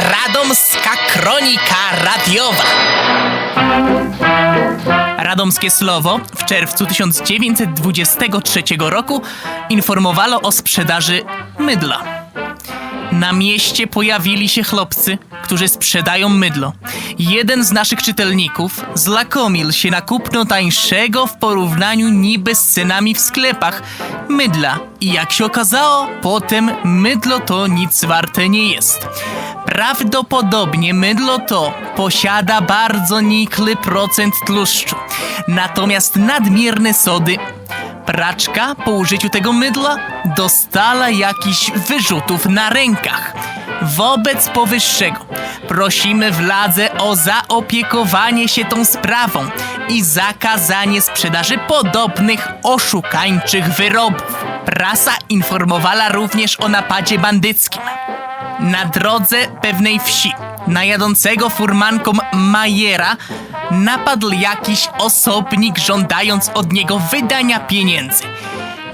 Radomska Kronika Radiowa. Radomskie Słowo w czerwcu 1923 roku informowało o sprzedaży mydla. Na mieście pojawili się chłopcy, którzy sprzedają mydlo. Jeden z naszych czytelników zlakomił się na kupno tańszego w porównaniu niby z cenami w sklepach mydla. I jak się okazało, potem mydlo to nic warte nie jest. Prawdopodobnie mydlo to posiada bardzo nikły procent tłuszczu, natomiast nadmierne sody Praczka po użyciu tego mydla dostała jakichś wyrzutów na rękach. Wobec powyższego prosimy władzę o zaopiekowanie się tą sprawą i zakazanie sprzedaży podobnych oszukańczych wyrobów. Prasa informowała również o napadzie bandyckim. Na drodze pewnej wsi, na jadącego furmanką Majera, napadł jakiś osobnik, żądając od niego wydania pieniędzy.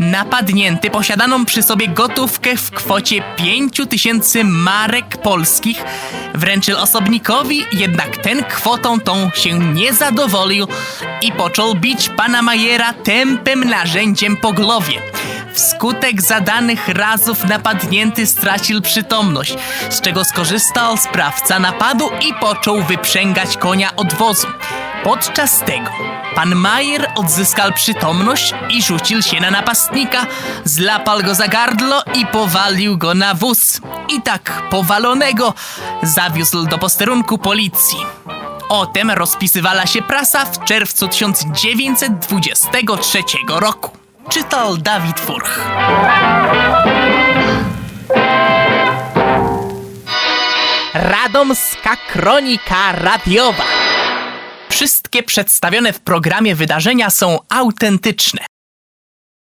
Napadnięty posiadaną przy sobie gotówkę w kwocie 5000 marek polskich wręczył osobnikowi, jednak ten kwotą tą się nie zadowolił i począł bić pana Majera tępym narzędziem po głowie. Wskutek zadanych razów napadnięty stracił przytomność, z czego skorzystał sprawca napadu i począł wyprzęgać konia od wozu. Podczas tego pan Majer odzyskał przytomność i rzucił się na napastnika, złapał go za gardło i powalił go na wóz. I tak powalonego zawiózł do posterunku policji. O tym rozpisywała się prasa w czerwcu 1923 roku. Czytał Dawid Furch. Radomska Kronika Radiowa. Wszystkie przedstawione w programie wydarzenia są autentyczne.